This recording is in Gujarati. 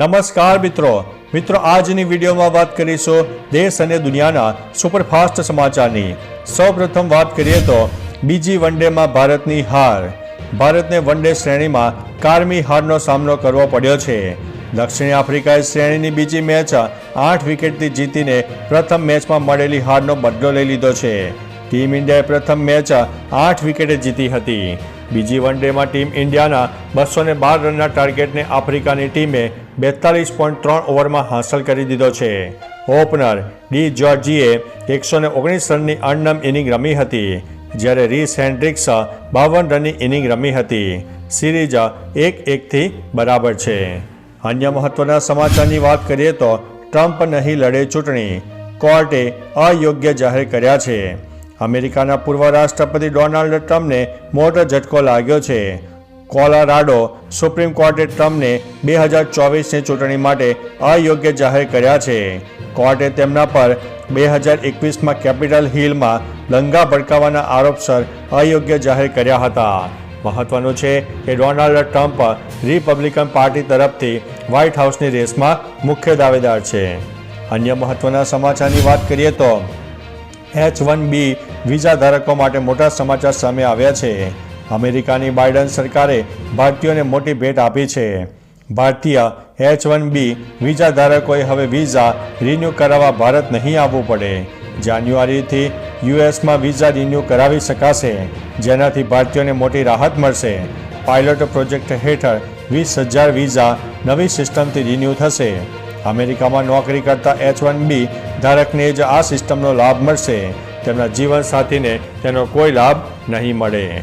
નમસ્કાર મિત્રો. મિત્રો, આજની વિડીયોમાં વાત કરીશું દેશ અને દુનિયાના સુપરફાસ્ટ સમાચારની. સૌપ્રથમ વાત કરીએ તો બીજી વનડેમાં ભારતની હાર. ભારતને વનડે શ્રેણીમાં કારમી હારનો સામનો કરવો પડ્યો છે. દક્ષિણ આફ્રિકાએ શ્રેણીની બીજી મેચ આઠ વિકેટથી જીતીને પ્રથમ મેચમાં મળેલી હારનો બદલો લઈ લીધો છે. ટીમ ઇન્ડિયાએ પ્રથમ મેચ આઠ વિકેટે જીતી હતી. બીજી વન ડેમાં ટીમ ઇન્ડિયાના બસો બાર રનના ટાર્ગેટને આફ્રિકાની ટીમે બેતાલીસ પોઈન્ટ ત્રણ ઓવરમાં હાંસલ કરી દીધો છે. ઓપનર ડી જ્યોર્જીએ એકસો ને ઓગણીસ રનની અણનમ ઇનિંગ રમી હતી, જ્યારે રીસ હેન્ડ્રિક્સ બાવન રનની ઇનિંગ રમી હતી. સિરીઝ એક એકથી બરાબર છે. અન્ય મહત્વના સમાચારની વાત કરીએ તો ટ્રમ્પ નહીં લડે ચૂંટણી, કોર્ટે અયોગ્ય જાહેર કર્યા છે. અમેરિકાના પૂર્વ રાષ્ટ્રપતિ ડોનાલ્ડ ટ્રમ્પને મોટો ઝટકો લાગ્યો છે. કોલોરાડો સુપ્રીમ કોર્ટે ટ્રમ્પને બે હજાર ચોવીસની ચૂંટણી માટે અયોગ્ય જાહેર કર્યા છે. કોર્ટે તેમના પર બે હજાર એકવીસમાં કેપિટલ હિલમાં દંગા ભડકાવાના આરોપસર અયોગ્ય જાહેર કર્યા હતા. મહત્વનું છે કે ડોનાલ્ડ ટ્રમ્પ રિપબ્લિકન પાર્ટી તરફથી વ્હાઇટ હાઉસની રેસમાં મુખ્ય દાવેદાર છે. અન્ય મહત્વના સમાચારની વાત કરીએ તો એચ વન બી વિઝા ધારકો માટે મોટા સમાચાર સામે આવ્યા છે. અમેરિકાની બાઇડન સરકારે ભારતીયોને મોટી ભેટ આપી છે. ભારતીય એચ વન બી વિઝા ધારકોએ હવે વિઝા રિન્યૂ કરાવવા ભારત નહીં આવવું પડે. જાન્યુઆરીથી યુએસમાં વિઝા રિન્યૂ કરાવી શકાશે, જેનાથી ભારતીયોને મોટી રાહત મળશે. પાયલોટ પ્રોજેક્ટ હેઠળ વીસ હજાર વિઝા નવી સિસ્ટમથી રિન્યૂ થશે. અમેરિકામાં નોકરી કરતા એચ વન બી ધારકને જ આ સિસ્ટમનો લાભ મળશે. તેમના જીવનસાથીને તેનો કોઈ લાભ નહીં મળે.